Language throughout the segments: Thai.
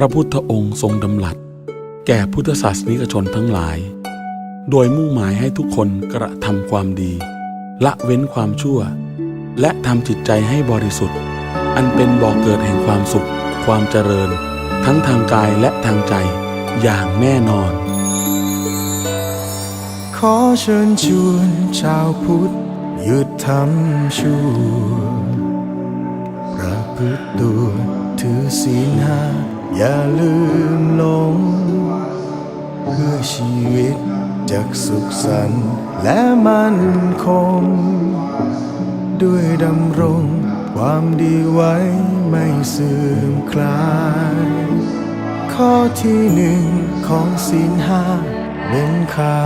ระพุทธองค์ทรงดำรัส แก่พุทธศาสนิกชนทั้งหลาย โดยมุ่งหมายให้ทุกคนกระทำความดี ละเว้นความชั่ว และทำจิตใจให้บริสุทธิ์ อันเป็นบ่อกเกิดแห่งความสุข ความเจริญ ทั้งทางกายและทางใจอย่างแน่นอน ขอเชิญชวนชาวพุทธหยุดทำชั่ว อย่าลืมหลง เพื่อชีวิตจากสุขสันต์และมั่นคง ด้วยดำรง ความดีไว้ไม่เสื่อมคลาย ข้อที่หนึ่งของศีลห้าเน้นฆ่า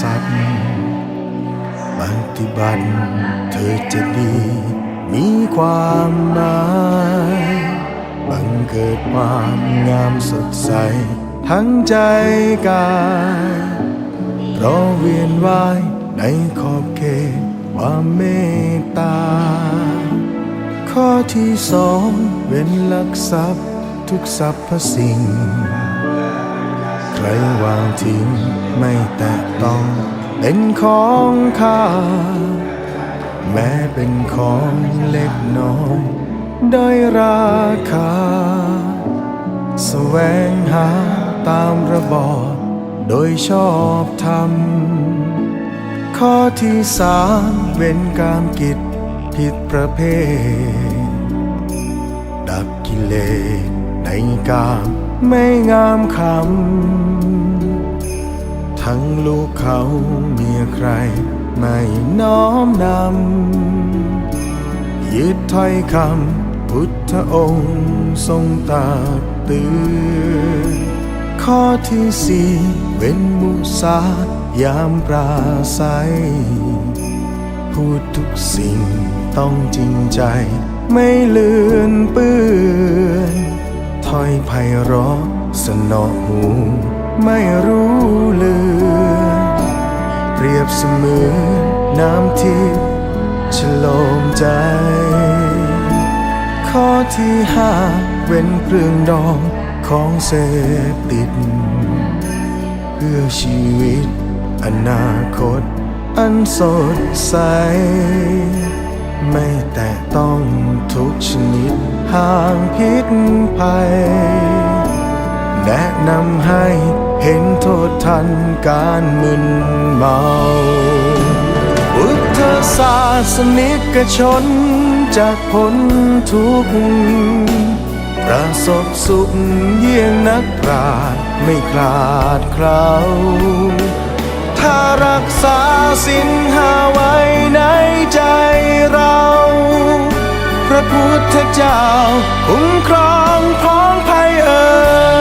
สัตว์ปฏิบัติเธอจะดี มีความหมาย บังเกิดความงามสดใส ทั้งใจกายเพราะเวียนว่ายในขอบเขตความเมตตา ข้อที่สองเว้นลักทรัพย์ทุกสรรพสิ่ง ใครวางทิ้งไม่แตะต้องเป็นของข้า แม้เป็นของเล็กน้อย ด้อยราคาแสวงหาตามระบอบโดยชอบธรรม ข้อที่สามเว้นกามกิจผิดประเภท ดับกิเลสในกามไม่งามคำ ทั้งลูกเขาเมียใคร ไม่น้อมนำยึดถ้อยคำ พุทธองค์ทรงตรัสเตือนข้อที่สี่เว้นมุสายามปราศัย พูดทุกสิ่งต้องจริงใจ ไม่เลือนเปื้อนถ้อยไพเราะสนอหู ไม่รู้เลือนเปรียบเสมือนน้ำทิพย์ฉลมใจ ข้อที่ห้าเว้นเครื่องดองของเสพติด เพื่อชีวิต อนาคต อันสดใส ไม่แตะต้องทุกชนิดห่างพิษภัย แนะนำให้เห็นโทษทันการมึนเมาพุทธศาสนิกชน จากพ้นทุกข์ประสบสุขเยี่ยงนักปราชญ์ไม่คลาดเคล้าถ้ารักษาสินหาไว้ในใจเรา พระพุทธเจ้าคุ้มครองพร้องภัยเอ๋ย